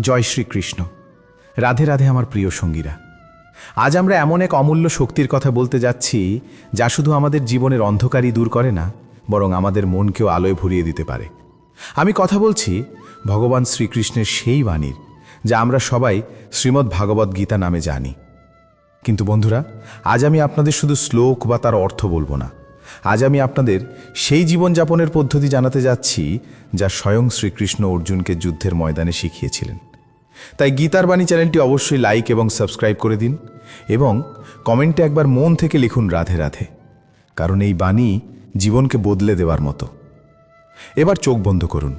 জয় শ্রীকৃষ্ণ। রাধে রাধে আমার প্রিয় সঙ্গীরা। আজ আমরা এমন এক অমূল্য শক্তির কথা বলতে যাচ্ছি, যা শুধু আমাদের জীবনের অন্ধকারই দূর করে না, বরং আমাদের মনকেও আলোয় ভরিয়ে দিতে পারে। আমি কথা বলছি ভগবান শ্রীকৃষ্ণের সেই বাণীর, যা আমরা সবাই শ্রীমদ্ ভাগবত গীতা নামে জানি। কিন্তু বন্ধুরা, আজ আমি আপনাদের শুধু শ্লোক বা তার অর্থ বলব না। আজ আমি আপনাদের সেই জীবনযাপনের পদ্ধতি জানাতে যাচ্ছি, যা স্বয়ং শ্রীকৃষ্ণ অর্জুনকে যুদ্ধের ময়দানে শিখিয়েছিলেন। তাই গীতার বাণী চ্যানেলটি অবশ্যই লাইক এবং সাবস্ক্রাইব করে দিন এবং কমেন্টে একবার মন থেকে লিখুন রাধে রাধে, কারণ এই বাণী জীবনকে বদলে দেওয়ার মতো। এবার চোখ বন্ধ করুন,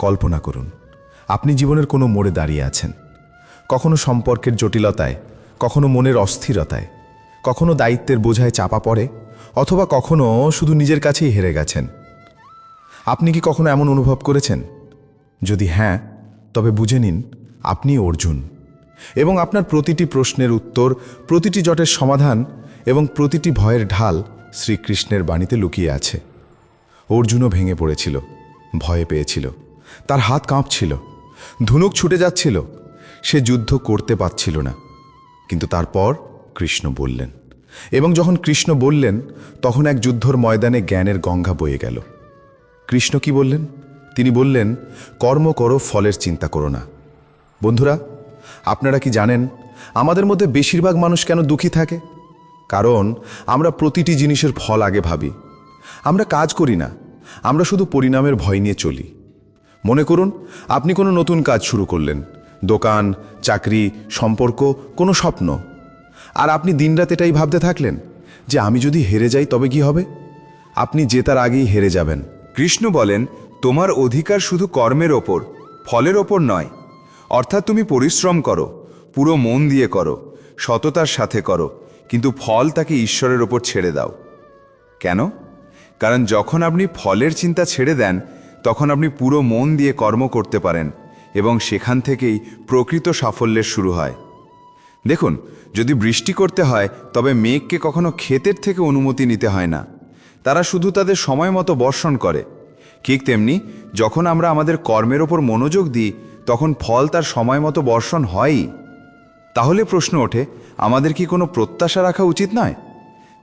কল্পনা করুন, আপনি জীবনের কোনো মোড়ে দাঁড়িয়ে আছেন। কখনো সম্পর্কের জটিলতায়, কখনো মনের অস্থিরতায়, কখনো দায়িত্বের বোঝায় চাপা পড়ে অথবা কখনো শুধু নিজের কাছেই হেরে গেছেন। আপনি কি কখনো এমন অনুভব করেছেন? যদি হ্যাঁ তবে বুঝে নিন, আপনি অর্জুন। এবং আপনার প্রতিটি প্রশ্নের উত্তর, প্রতিটি জটের সমাধান এবং প্রতিটি ভয়ের ঢাল শ্রীকৃষ্ণের বাণীতে লুকিয়ে আছে। অর্জুনও ভেঙে পড়েছিল, ভয়ে পেয়েছিল, তার হাত কাঁপছিল, ধুনুক ছুটে যাচ্ছিল, সে যুদ্ধ করতে পারছিল না। কিন্তু তারপর কৃষ্ণ বললেন এবং যখন কৃষ্ণ বললেন, তখন এক যুদ্ধর ময়দানে জ্ঞানের গঙ্গা বয়ে গেল। কৃষ্ণ কি বললেন? তিনি বললেন, কর্ম করো, ফলের চিন্তা করো না। বন্ধুরা, আপনারা কি জানেন, আমাদের মধ্যে বেশিরভাগ মানুষ কেন দুঃখী থাকে? কারণ আমরা প্রতিটি জিনিসের ফল আগে ভাবি। আমরা কাজ করি না, আমরা শুধু পরিণামের ভয় নিয়ে চলি। মনে করুন, আপনি কোনো নতুন কাজ শুরু করলেন। দোকান, চাকরি, সম্পর্ক, কোনো স্বপ্ন। আর আপনি দিনরাত এটাই ভাবতে থাকলেন যে আমি যদি হেরে যাই তবে কি হবে? আপনি জেতার আগেই হেরে যাবেন। কৃষ্ণ বলেন, তোমার অধিকার শুধু কর্মের ওপর, ফলের ওপর নয়। অর্থাৎ তুমি পরিশ্রম করো, পুরো মন দিয়ে করো, সততার সাথে করো, কিন্তু ফল তাকে ঈশ্বরের ওপর ছেড়ে দাও। কেন? কারণ যখন আপনি ফলের চিন্তা ছেড়ে দেন, তখন আপনি পুরো মন দিয়ে কর্ম করতে পারেন এবং সেখান থেকেই প্রকৃত সাফল্যের শুরু হয়। দেখুন, যদি বৃষ্টি করতে হয়, তবে মেঘকে কখনো ক্ষেতের থেকে অনুমতি নিতে হয় না। তারা শুধু তাদের সময় মতো বর্ষণ করে। ঠিক তেমনি, যখন আমরা আমাদের কর্মের ওপর মনোযোগ দিই, তখন ফল তার সময় মতো বর্ষণ হয়ই। তাহলে প্রশ্ন ওঠে, আমাদের কি কোনো প্রত্যাশা রাখা উচিত নয়?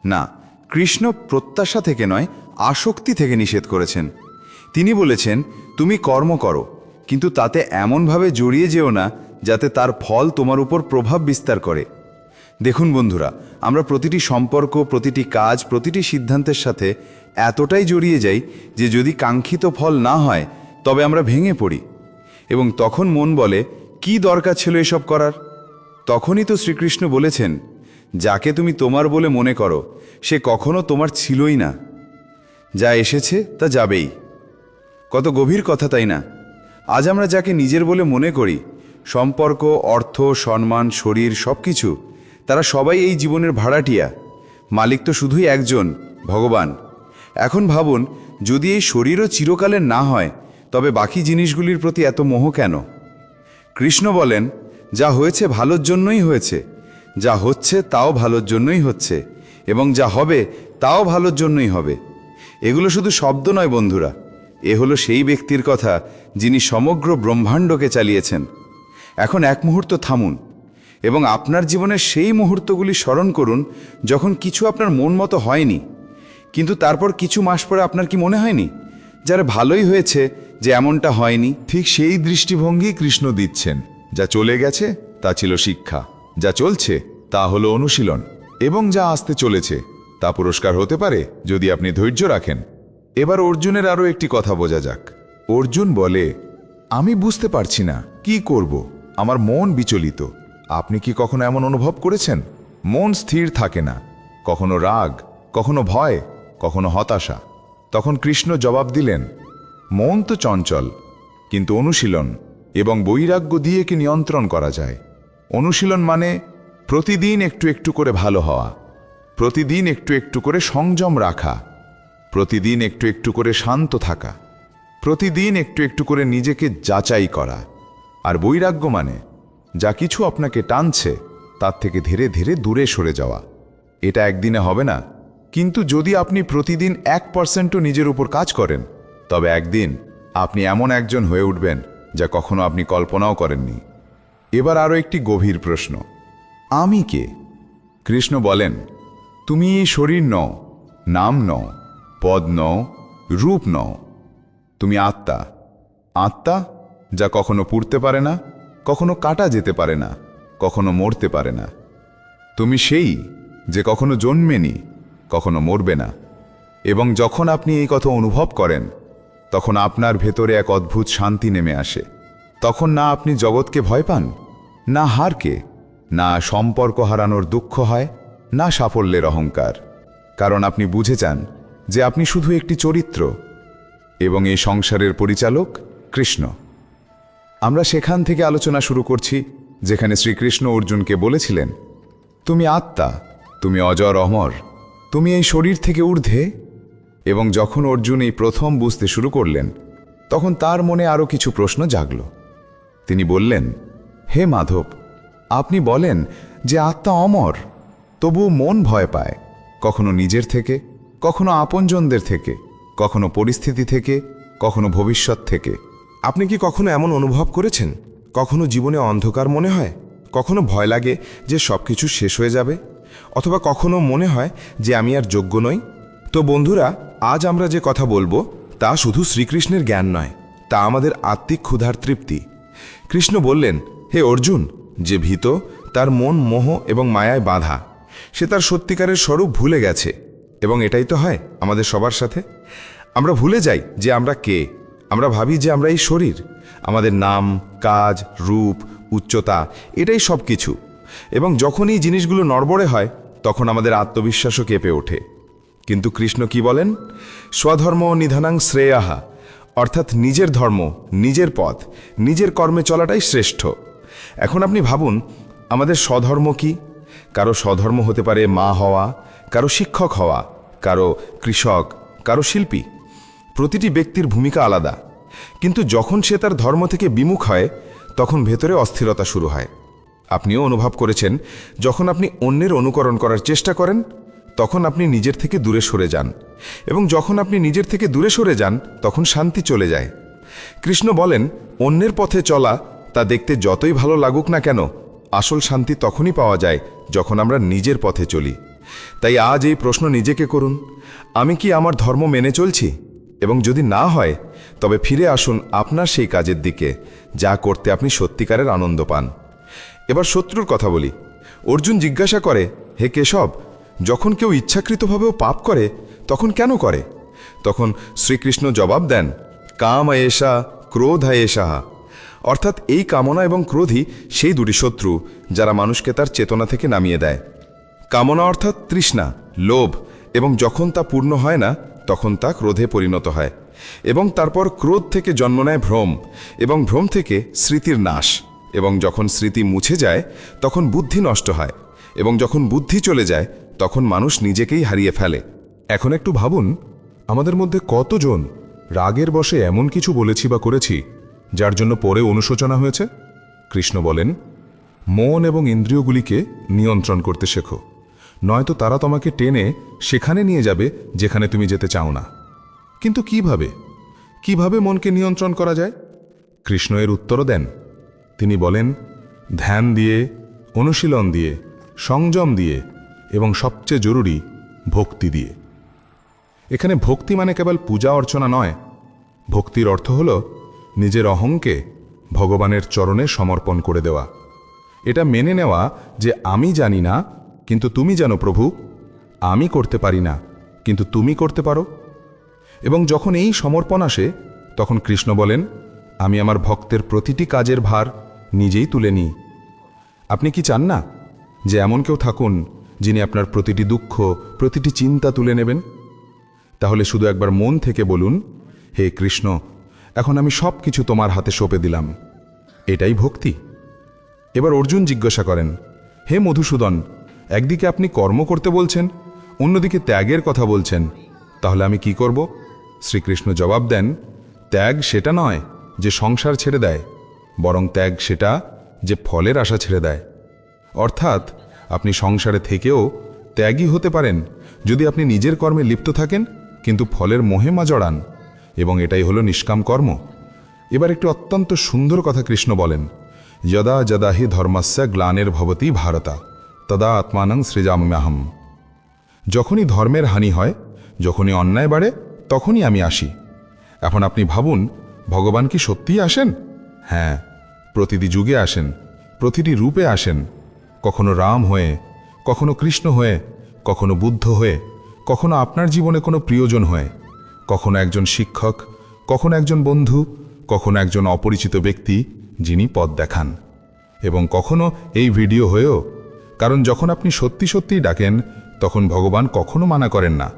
না, কৃষ্ণ প্রত্যাশা থেকে নয়, আসক্তি থেকে নিষেধ করেছেন। তিনি বলেছেন, তুমি কর্ম করো, কিন্তু তাতে এমনভাবে জড়িয়ে যেও না যাতে তার ফল তোমার উপর প্রভাব বিস্তার করে। দেখুন বন্ধুরা, আমরা প্রতিটি সম্পর্ক, প্রতিটি কাজ, প্রতিটি সিদ্ধান্তের সাথে এতটাই জড়িয়ে যাই যে যদি কাঙ্ক্ষিত ফল না হয়, তবে আমরা ভেঙে পড়ি। এবং তখন মন বলে, কি দরকার ছিল এসব করার? তখনই তো শ্রীকৃষ্ণ বলেছেন, যাকে তুমি তোমার বলে মনে করো, সে কখনো তোমার ছিলই না। যা এসেছে, তা যাবেই। কত গভীর কথা, তাই না? আজ আমরা যাকে নিজের বলে মনে করি সম্পর্ক, অর্থ, সম্মান, শরীর সব কিছু তারা সবাই এই জীবনের ভাড়াটিয়া। মালিক তো শুধুই একজন, ভগবান। এখন ভাবুন, যদি এই শরীরও চিরকালের না হয়, তবে বাকি জিনিসগুলির প্রতি এত মোহ কেন? কৃষ্ণ বলেন, যা হয়েছে ভালোর জন্যই হয়েছে। যা হচ্ছে তাও ভালোর জন্যই হচ্ছে। এবং যা হবে তাও ভালোর জন্যই হবে। এগুলো শুধু শব্দ নয় বন্ধুরা। এ হলো সেই ব্যক্তির কথা যিনি সমগ্র ব্রহ্মাণ্ডকে চালিয়েছেন। এখন এক মুহূর্ত থামুন এবং আপনার জীবনের সেই মুহূর্তগুলি স্মরণ করুন যখন কিছু আপনার মন মতো হয়নি। কিন্তু তারপর কিছু মাস পরে আপনার কি মনে হয়নি? যারা ভালোই হয়েছে যে এমনটা হয়নি। ঠিক সেই দৃষ্টিভঙ্গি কৃষ্ণ দিচ্ছেন। যা চলে গেছে, তা ছিল শিক্ষা। যা চলছে, তা হলো অনুশীলন। এবং যা আসতে চলেছে, তা পুরস্কার হতে পারে যদি আপনি ধৈর্য রাখেন। এবার অর্জুনের আরও একটি কথা বোঝা যাক। অর্জুন বলে, আমি বুঝতে পারছি না, কি করব? আমার মন বিচলিত। আপনি কি কখনো এমন অনুভব করেছেন? মন স্থির থাকে না। কখনো রাগ, কখনো ভয়, কখনো হতাশা। তখন কৃষ্ণ জবাব দিলেন, মন তো চঞ্চল, কিন্তু অনুশীলন এবং বৈরাগ্য দিয়ে কি নিয়ন্ত্রণ করা যায়? অনুশীলন মানে প্রতিদিন একটু একটু করে ভালো হওয়া, প্রতিদিন একটু একটু করে সংযম রাখা, প্রতিদিন একটু একটু করে শান্ত থাকা, প্রতিদিন একটু একটু করে নিজেকে যাচাই করা। আর বৈরাগ্য মানে যা কিছু আপনাকে টানছে, তার থেকে ধীরে ধীরে দূরে সরে যাওয়া। এটা একদিনে হবে না, কিন্তু যদি আপনি প্রতিদিন এক পার্সেন্টও নিজের উপর কাজ করেন, তবে একদিন আপনি এমন একজন হয়ে উঠবেন যা কখনো আপনি কল্পনাও করেননি। এবার আরও একটি গভীর প্রশ্ন, আমি কে? কৃষ্ণ বলেন, তুমি শরীর নও, নাম নও, পদ নও, রূপ নও। তুমি আত্মা আত্মা যা কখনো পুড়তে পারে না, কখনো কাটা যেতে পারে না, কখনো মরতে পারে না। তুমি সেই যে কখনো জন্মেনি কখনো মরবে না। এবং যখন আপনি এই কথা অনুভব করেন, তখন আপনার ভেতরে এক অদ্ভুত শান্তি নেমে আসে। তখন না আপনি জগৎকে ভয় পান, না হারকে, না সম্পর্ক হারানোর দুঃখ হয়, না সাফল্যের অহংকার। কারণ আপনি বুঝে যান যে আপনি শুধু একটি চরিত্র এবং এই সংসারের পরিচালক কৃষ্ণ। আমরা সেখান থেকে আলোচনা শুরু করছি, যেখানে শ্রীকৃষ্ণ অর্জুনকে বলেছিলেন, তুমি আত্মা, তুমি অজর অমর, তুমি এই শরীর থেকে ঊর্ধ্বে। এবং যখন অর্জুন এই প্রথম বুঝতে শুরু করলেন, তখন তার মনে আরও কিছু প্রশ্ন জাগল। তিনি বললেন, হে মাধব, আপনি বলেন যে আত্মা অমর তবু মন ভয় পায়, কখনো নিজের থেকে, কখনো আপনজনদের থেকে, কখনো পরিস্থিতি থেকে, কখনো ভবিষ্যৎ থেকে। আপনি কি কখনো এমন অনুভব করেছেন? কখনো জীবনে অন্ধকার মনে হয়? কখনো ভয় লাগে যে সব কিছু শেষ হয়ে যাবে? অথবা কখনো মনে হয় যে আমি আর যোগ্য নই? তো বন্ধুরা, আজ আমরা যে কথা বলব, তা শুধু শ্রীকৃষ্ণের জ্ঞান নয়, তা আমাদের আত্মিক ক্ষুধার তৃপ্তি। কৃষ্ণ বললেন, হে অর্জুন, যে ভীত, তার মন মোহ এবং মায়ায় বাঁধা, সে তার সত্যিকারের স্বরূপ ভুলে গেছে, এবং এটাই তো হয় আমাদের সবার সাথে। আমরা ভুলে যাই যে আমরা কে আমরা ভাবি যে আমরা এই শরীর। আমাদের নাম, কাজ, রূপ, উচ্চতা, এটাই সব কিছু এবং যখন এই জিনিসগুলো নড়বড়ে হয়, তখন আমাদের আত্মবিশ্বাসও কেঁপে ওঠে। কিন্তু কৃষ্ণ কি বলেন? স্বধর্ম নিধানাং শ্রেয়াহা। অর্থাৎ নিজের ধর্ম, নিজের পথ, নিজের কর্মে চলাটাই শ্রেষ্ঠ। এখন আপনি ভাবুন, আমাদের স্বধর্ম কি? কারও স্বধর্ম হতে পারে মা হওয়া, কারও শিক্ষক হওয়া, কারও কৃষক, কারও শিল্পী। প্রতিটি ব্যক্তির ভূমিকা আলাদা। কিন্তু যখন সে তার ধর্ম থেকে বিমুখ হয়, তখন ভেতরে অস্থিরতা শুরু হয়। আপনিও অনুভব করেছেন, যখন আপনি অন্যের অনুকরণ করার চেষ্টা করেন, তখন আপনি নিজের থেকে দূরে সরে যান এবং যখন আপনি নিজের থেকে দূরে সরে যান, তখন শান্তি চলে যায়। কৃষ্ণ বলেন, অন্যের পথে চলা, তা দেখতে যতই ভালো লাগুক না কেন, আসল শান্তি তখনই পাওয়া যায় যখন আমরা নিজের পথে চলি। তাই আজ এই প্রশ্ন নিজেকে করুন, আমি কি আমার ধর্ম মেনে চলছি? এবং যদি না হয়, তবে ফিরে আসুন আপনার সেই কাজের দিকে, যা করতে আপনি সত্যিকারের আনন্দ পান। এবার শত্রুর কথা বলি। অর্জুন জিজ্ঞাসা করে, হে কেশব, যখন কেউ ইচ্ছাকৃতভাবেও পাপ করে, তখন কেন করে? তখন শ্রীকৃষ্ণ জবাব দেন, কাম এসা ক্রোধ এসা অর্থাৎ এই কামনা এবং ক্রোধই সেই দুটি শত্রু, যারা মানুষকে তার চেতনা থেকে নামিয়ে দেয়। কামনা অর্থাৎ তৃষ্ণা, লোভ, এবং যখন তা পূর্ণ হয় না তখন তা ক্রোধে পরিণত হয় এবং তারপর ক্রোধ থেকে জন্ম নেয় ভ্রম এবং ভ্রম থেকে স্মৃতির নাশ এবং যখন স্মৃতি মুছে যায়, তখন বুদ্ধি নষ্ট হয় এবং যখন বুদ্ধি চলে যায়, তখন মানুষ নিজেকেই হারিয়ে ফেলে। এখন একটু ভাবুন, আমাদের মধ্যে কতজন রাগের বশে এমন কিছু বলেছি বা করেছি, যার জন্য পরে অনুশোচনা হয়েছে? কৃষ্ণ বলেন, মন এবং ইন্দ্রিয়গুলিকে নিয়ন্ত্রণ করতে শেখো। নয়তো তারা তোমাকে টেনে সেখানে নিয়ে যাবে যেখানে তুমি যেতে চাও না। কিন্তু কীভাবে? কীভাবে মনকে নিয়ন্ত্রণ করা যায়? কৃষ্ণ এর উত্তরও দেন। তিনি বলেন, ধ্যান দিয়ে, অনুশীলন দিয়ে, সংযম দিয়ে এবং সবচেয়ে জরুরি, ভক্তি দিয়ে। এখানে ভক্তি মানে কেবল পূজা অর্চনা নয়। ভক্তির অর্থ হল নিজের অহংকে ভগবানের চরণে সমর্পণ করে দেওয়া। এটা মেনে নেওয়া যে আমি জানি না কিন্তু তুমি জানো প্রভু, আমি করতে পারি না, কিন্তু তুমি করতে পারো। এবং যখন এই সমর্পণ আসে, তখন কৃষ্ণ বলেন, আমি আমার ভক্তের প্রতিটি কাজের ভার নিজেই তুলে নিই। আপনি কি চান না যে এমন কেউ থাকুন যিনি আপনার প্রতিটি দুঃখ, প্রতিটি চিন্তা তুলে নেবেন? তাহলে শুধু একবার মন থেকে বলুন, হে কৃষ্ণ, এখন আমি সব কিছু তোমার হাতে সঁপে দিলাম। এটাই ভক্তি। এবার অর্জুন জিজ্ঞাসা করেন, হে মধুসূদন একদিকে আপনি কর্ম করতে বলছেন, অন্যদিকে ত্যাগের কথা বলছেন। তাহলে আমি কি করব? শ্রীকৃষ্ণ জবাব দেন, ত্যাগ সেটা নয় যে সংসার ছেড়ে দেয়, বরং ত্যাগ সেটা যে ফলের আশা ছেড়ে দেয়। অর্থাৎ আপনি সংসারে থেকেও ত্যাগী হতে পারেন যদি আপনি নিজের কর্মে লিপ্ত থাকেন, কিন্তু ফলের মোহে মা জড়ান, এবং এটাই হলো নিষ্কাম কর্ম। এবার একটি অত্যন্ত সুন্দর কথা কৃষ্ণ বলেন, যদা যদা হি ধর্মস্য গ্লানের ভবতি ভারতা। তদা আত্মানং সৃজাম্যাহম। যখনই ধর্মের হানি হয়, যখনই অন্যায় বাড়ে, তখনই আমি আসি। এখন আপনি ভাবুন, ভগবান কি সত্যিই আসেন? হ্যাঁ প্রতিটি যুগে আসেন, প্রতিটি রূপে আসেন। কখনো রাম হয়ে, কখনো কৃষ্ণ হয়ে, কখনো বুদ্ধ হয়ে, কখনো আপনার জীবনে কোনো প্রিয়জন হয়ে, কখনো একজন শিক্ষক, কখনো একজন বন্ধু, কখনো একজন অপরিচিত ব্যক্তি যিনি পথ দেখান। এবং কখনো এই ভিডিও হয়েও কারণ যখন আপনি সত্যি সত্যিই ডাকেন, তখন ভগবান কখনো মানা করেন না।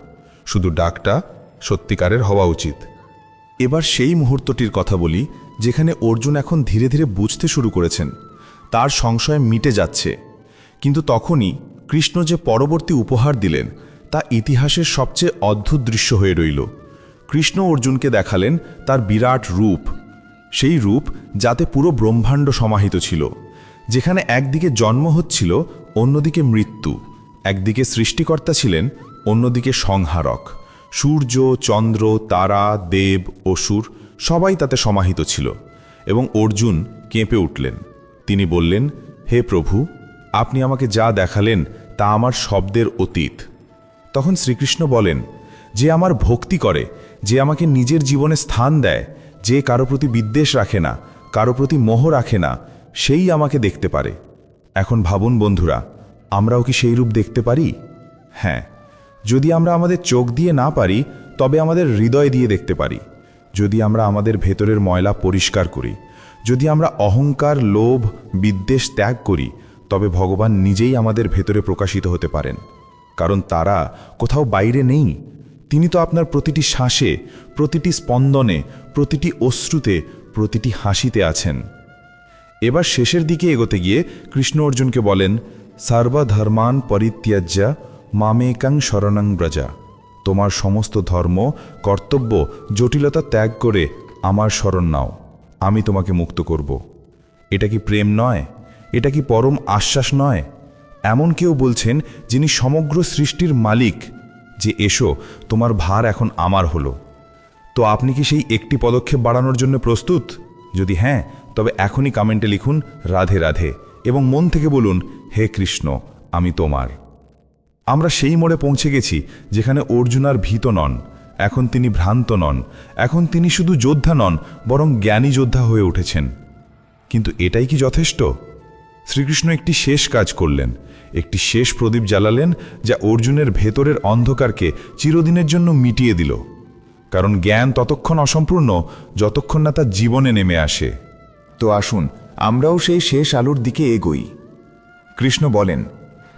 শুধু ডাকটা সত্যিকারের হওয়া উচিত। এবার সেই মুহূর্তটির কথা বলি, যেখানে অর্জুন এখন ধীরে ধীরে বুঝতে শুরু করেছেন। তার সংশয় মিটে যাচ্ছে। কিন্তু তখনই কৃষ্ণ যে পরবর্তী উপহার দিলেন, তা ইতিহাসের সবচেয়ে অদ্ভুত দৃশ্য হয়ে রইল। কৃষ্ণ অর্জুনকে দেখালেন তার বিরাট রূপ। সেই রূপ যাতে পুরো ব্রহ্মাণ্ড সমাহিত ছিল, যেখানে একদিকে জন্ম হচ্ছিল অন্যদিকে মৃত্যু। একদিকে সৃষ্টিকর্তা ছিলেন, অন্যদিকে সংহারক। সূর্য, চন্দ্র, তারা, দেব, অসুর সবাই তাতে সমাহিত ছিল এবং অর্জুন কেঁপে উঠলেন। তিনি বললেন, হে প্রভু, আপনি আমাকে যা দেখালেন তা আমার শব্দের অতীত। তখন শ্রীকৃষ্ণ বলেন, যে আমার ভক্তি করে, যে আমাকে নিজের জীবনে স্থান দেয়, যে কারও প্রতি বিদ্বেষ রাখে না, কারও প্রতি মোহ রাখে না, সেই আমাকে দেখতে পারে। এখন ভাবুন বন্ধুরা, আমরাও কি সেই রূপ দেখতে পারি? হ্যাঁ যদি আমরা আমাদের চোখ দিয়ে না পারি, তবে আমাদের হৃদয় দিয়ে দেখতে পারি। যদি আমরা আমাদের ভেতরের ময়লা পরিষ্কার করি, যদি আমরা অহংকার, লোভ, বিদ্বেষ ত্যাগ করি, তবে ভগবান নিজেই আমাদের ভেতরে প্রকাশিত হতে পারেন। কারণ তারা কোথাও বাইরে নেই। তিনি তো আপনার প্রতিটি শ্বাসে, প্রতিটি স্পন্দনে, প্রতিটি অশ্রুতে, প্রতিটি হাসিতে আছেন। এবার শেষের দিকে এগোতে গিয়ে কৃষ্ণ অর্জুনকে বলেন সর্বধর্মান পরিত্যাজ্যা, মামেকাং শরণাং ব্রজা। তোমার সমস্ত ধর্ম, কর্তব্য, জটিলতা ত্যাগ করে আমার শরণ নাও। আমি তোমাকে মুক্ত করব। এটা কি প্রেম নয়? এটা কি পরম আশ্বাস নয়? এমন কেউ বলছেন যিনি সমগ্র সৃষ্টির মালিক, যে এসো, তোমার ভার এখন আমার হলো। তো আপনি কি সেই একটি পদক্ষেপ বাড়ানোর জন্য প্রস্তুত? যদি হ্যাঁ তবে এখনই কমেন্টে লিখুন, রাধে রাধে এবং মন থেকে বলুন, হে কৃষ্ণ, আমি তোমার। আমরা সেই মোড়ে পৌঁছে গেছি যেখানে অর্জুন আর ভীত নন। এখন তিনি ভ্রান্ত নন। এখন তিনি শুধু যোদ্ধা নন, বরং জ্ঞানী যোদ্ধা হয়ে উঠেছেন। কিন্তু এটাই কি যথেষ্ট? শ্রীকৃষ্ণ একটি শেষ কাজ করলেন। একটি শেষ প্রদীপ জ্বালালেন যা অর্জুনের ভেতরের অন্ধকারকে চিরদিনের জন্য মিটিয়ে দিল। কারণ জ্ঞান ততক্ষণ অসম্পূর্ণ, যতক্ষণ না তার জীবনে নেমে আসে। তো আসুন, আমরাও সেই শেষ আলোর দিকে এগোই। কৃষ্ণ বলেন,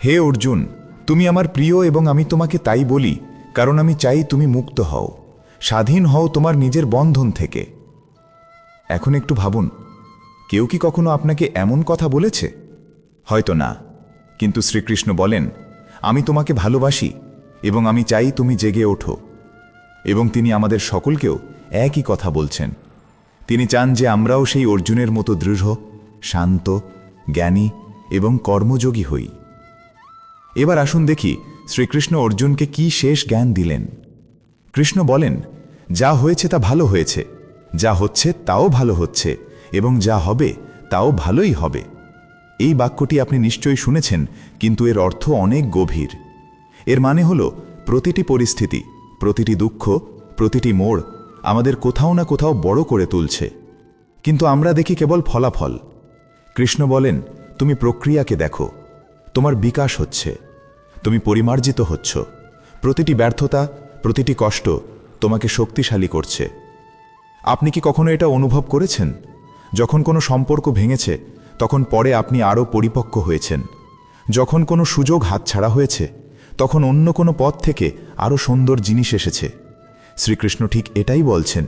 হে অর্জুন, তুমি আমার প্রিয় এবং আমি তোমাকে তাই বলি, কারণ আমি চাই তুমি মুক্ত হও, স্বাধীন হও তোমার নিজের বন্ধন থেকে। এখন একটু ভাবুন, কেউ কি কখনো আপনাকে এমন কথা বলেছে? হয়তো না, কিন্তু শ্রীকৃষ্ণ বলেন, আমি তোমাকে ভালোবাসি এবং আমি চাই তুমি জেগে ওঠো। এবং তিনি আমাদের সকলকেও একই কথা বলছেন। তিনি চান যে আমরাও সেই অর্জুনের মতো দৃঢ়, শান্ত, জ্ঞানী এবং কর্মযোগী হই। এবার আসুন দেখি শ্রীকৃষ্ণ অর্জুনকে কি শেষ জ্ঞান দিলেন। কৃষ্ণ বলেন, যা হয়েছে তা ভালো হয়েছে, যা হচ্ছে তাও ভালো হচ্ছে, এবং যা হবে তাও ভালোই হবে। এই বাক্যটি আপনি নিশ্চয়ই শুনেছেন, কিন্তু এর অর্থ অনেক গভীর। এর মানে হল, প্রতিটি পরিস্থিতি, প্রতিটি দুঃখ, প্রতিটি মোড় আমাদের কোথাও না কোথাও বড় করে তুলছে। কিন্তু আমরা দেখি কেবল ফলাফল। কৃষ্ণ বলেন, তুমি প্রক্রিয়াকে দেখো। তোমার বিকাশ হচ্ছে। তুমি পরিমার্জিত হচ্ছ। প্রতিটি ব্যর্থতা, প্রতিটি কষ্ট তোমাকে শক্তিশালী করছে। আপনি কি কখনো এটা অনুভব করেছেন? যখন কোনো সম্পর্ক ভেঙেছে, তখন পরে আপনি আরও পরিপক্ক হয়েছেন। যখন কোনো সুযোগ হাতছাড়া হয়েছে, তখন অন্য কোনো পথ থেকে আরও সুন্দর জিনিস এসেছে। শ্রীকৃষ্ণ ঠিক এটাই বলছেন,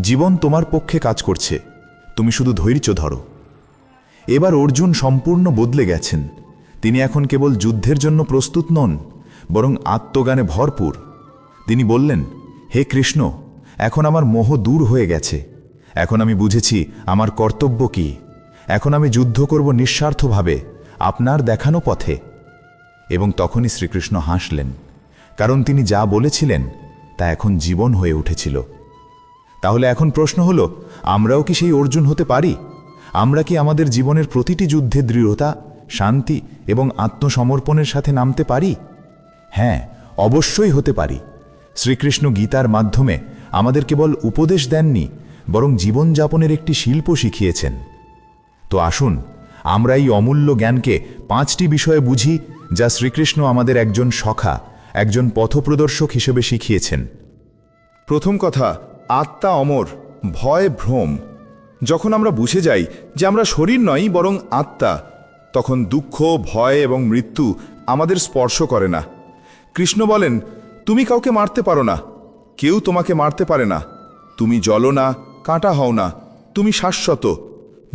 জীবন তোমার পক্ষে কাজ করছে, তুমি শুধু ধৈর্য ধরো। এবার অর্জুন সম্পূর্ণ বদলে গেছেন। তিনি এখন কেবল যুদ্ধের জন্য প্রস্তুত নন, বরং আত্মজ্ঞানে ভরপুর। তিনি বললেন, হে কৃষ্ণ, এখন আমার মোহ দূর হয়ে গেছে। এখন আমি বুঝেছি আমার কর্তব্য কি। এখন আমি যুদ্ধ করব নিঃস্বার্থভাবে, আপনার দেখানো পথে। এবং তখনই শ্রীকৃষ্ণ হাসলেন, কারণ তিনি যা বলেছিলেন তা এখন জীবন হয়ে উঠেছিল। তাহলে এখন প্রশ্ন হলো, আমরাও কি সেই অর্জুন হতে পারি? আমরা কি আমাদের জীবনের প্রতিটি যুদ্ধে দৃঢ়তা, শান্তি এবং আত্মসমর্পণের সাথে নামতে পারি? হ্যাঁ অবশ্যই হতে পারি। শ্রীকৃষ্ণ গীতার মাধ্যমে আমাদের কেবল উপদেশ দেননি, বরং জীবনযাপনের একটি শিল্প শিখিয়েছেন। তো আসুন, আমরা এই অমূল্য জ্ঞানকে পাঁচটি বিষয়ে বুঝি, যা শ্রীকৃষ্ণ আমাদের একজন সখা একজন পথপ্রদর্শক হিসেবে শিখিয়েছেন। প্রথম কথা, আত্মা অমর, ভয় ভ্রম। যখন আমরা বুঝে যাই যে আমরা শরীর নই বরং আত্মা, তখন দুঃখ, ভয় এবং মৃত্যু আমাদের স্পর্শ করে না। কৃষ্ণ বলেন, তুমি কাউকে মারতে পারো না। কেউ তোমাকে মারতে পারে না। তুমি জলো না, কাঁটা হও না। তুমি শাশ্বত।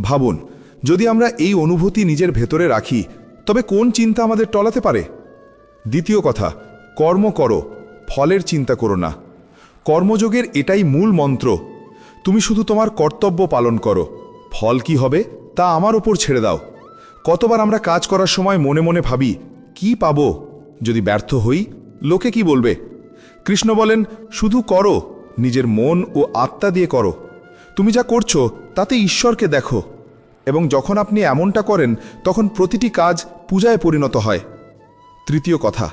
ভাবুন, যদি আমরা এই অনুভূতি নিজের ভেতরে রাখি, তবে কোন চিন্তা আমাদের টলাতে পারে? দ্বিতীয় কথা কর্ম করো, ফলের চিন্তা করো না। কর্মযোগের এটাই মূল মন্ত্র। তুমি শুধু তোমার কর্তব্য পালন করো। ফল কি হবে, তা আমার ওপর ছেড়ে দাও। কতবার আমরা কাজ করার সময় মনে মনে ভাবি, কি পাবো? যদি ব্যর্থ হই, লোকে কি বলবে? কৃষ্ণ বলেন, শুধু করো, নিজের মন ও আত্মা দিয়ে করো। তুমি যা করছ, তাতে ঈশ্বরকে দেখো। এবং যখন আপনি এমনটা করেন, তখন প্রতিটি কাজ পূজায় পরিণত হয়। তৃতীয় কথা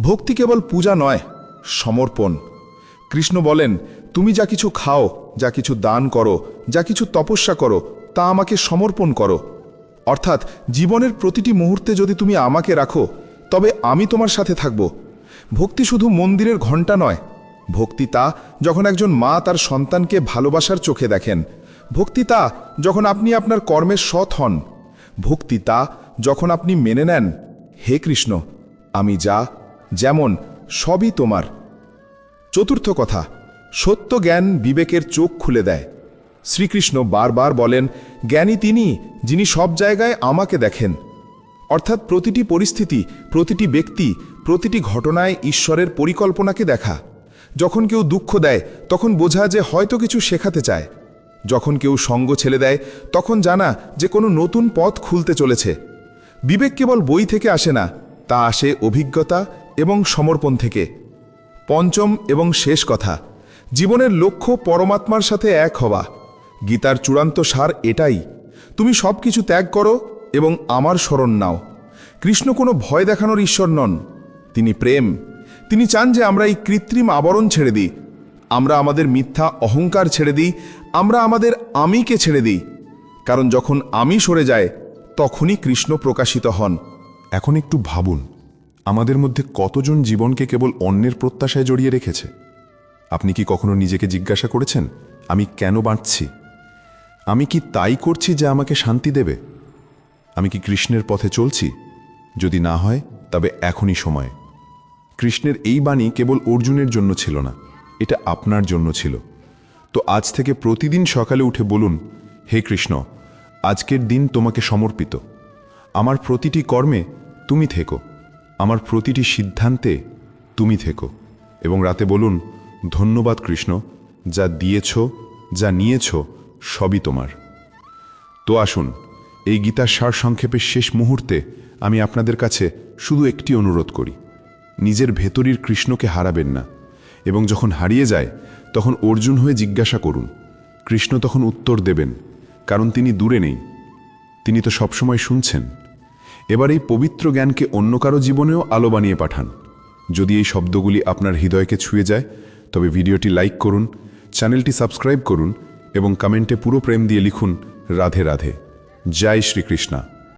ভক্তি কেবল পূজা নয়, সমর্পণ। কৃষ্ণ বলেন, তুমি যা কিছু খাও, যা কিছু দান করো, যা কিছু তপস্যা করো, তা আমাকে সমর্পণ করো। অর্থাৎ জীবনের প্রতিটি মুহূর্তে যদি তুমি আমাকে রাখো, তবে আমি তোমার সাথে থাকব। ভক্তি শুধু মন্দিরের ঘণ্টা নয়। ভক্তি তা যখন একজন মা তার সন্তানকে ভালোবাসার চোখে দেখেন। ভক্তি তা যখন আপনি আপনার কর্মের সৎ হন। ভক্তি তা যখন আপনি মেনে নেন, হে কৃষ্ণ, আমি যা যেমন, সবই তোমার। চতুর্থ কথা, সত্য জ্ঞান বিবেকের চোখ খুলে দেয়। শ্রীকৃষ্ণ বারবার বলেন, জ্ঞানী তিনি, যিনি সব জায়গায় আমাকে দেখেন। অর্থাৎ প্রতিটি পরিস্থিতি, প্রতিটি ব্যক্তি, প্রতিটি ঘটনায় ঈশ্বরের পরিকল্পনাকে দেখা। যখন কেউ দুঃখ দেয়, তখন বোঝা যে হয়তো কিছু শেখাতে চায়। যখন কেউ সঙ্গ ছেলে দেয়, তখন জানা যে কোনো নতুন পথ খুলতে চলেছে। বিবেক কেবল বই থেকে আসে না, তা আসে অভিজ্ঞতা এবং সমর্পণ থেকে। পঞ্চম এবং শেষ কথা, জীবনের লক্ষ্য পরমাত্মার সাথে এক হওয়া। গীতার চূড়ান্ত সার এটাই, তুমি সব কিছু ত্যাগ করো এবং আমার স্মরণ নাও। কৃষ্ণ কোনো ভয় দেখানোর ঈশ্বর নন, তিনি প্রেম। তিনি চান যে আমরা এই কৃত্রিম আবরণ ছেড়ে দিই। আমরা আমাদের মিথ্যা অহংকার ছেড়ে দিই, আমরা আমাদের আমিকে ছেড়ে দিই। কারণ যখন আমি সরে যায় তখনই কৃষ্ণ প্রকাশিত হন। এখন একটু ভাবুন। আমাদের মধ্যে কতজন জীবনকে কেবল অন্যের প্রত্যাশায় জড়িয়ে রেখেছে? আপনি কি কখনো নিজেকে জিজ্ঞাসা করেছেন, আমি কেন বাঁচছি? আমি কি তাই করছি যা আমাকে শান্তি দেবে? আমি কি কৃষ্ণের পথে চলছি? যদি না হয়, তবে এখনই সময়। কৃষ্ণের এই বাণী কেবল অর্জুনের জন্য ছিল না, এটা আপনার জন্য ছিল। তো আজ থেকে প্রতিদিন সকালে উঠে বলুন, হে কৃষ্ণ, আজকের দিন তোমাকে সমর্পিত। আমার প্রতিটি কর্মে তুমি থেকো। আমার প্রতিটি সিদ্ধান্তে তুমি থেকো এবং রাতে বলুন, ধন্যবাদ কৃষ্ণ, যা দিয়েছ, যা নিয়েছ, সবই তোমার। তো আসুন, এই গীতার সার সংক্ষেপের শেষ মুহূর্তে আমি আপনাদের কাছে শুধু একটি অনুরোধ করি। নিজের ভেতরির কৃষ্ণকে হারাবেন না এবং যখন হারিয়ে যায়, তখন অর্জুন হয়ে জিজ্ঞাসা করুন। কৃষ্ণ তখন উত্তর দেবেন, কারণ তিনি দূরে নেই। তিনি তো সবসময় শুনছেন। এবার এই পবিত্র জ্ঞানকে অন্য কারও জীবনেও আলো বানিয়ে পাঠান। যদি এই শব্দগুলি আপনার হৃদয়কে ছুঁয়ে যায়, তবে ভিডিওটি লাইক করুন, চ্যানেলটি সাবস্ক্রাইব করুন এবং কমেন্টে পুরো প্রেম দিয়ে লিখুন, রাধে রাধে। জয় শ্রীকৃষ্ণা।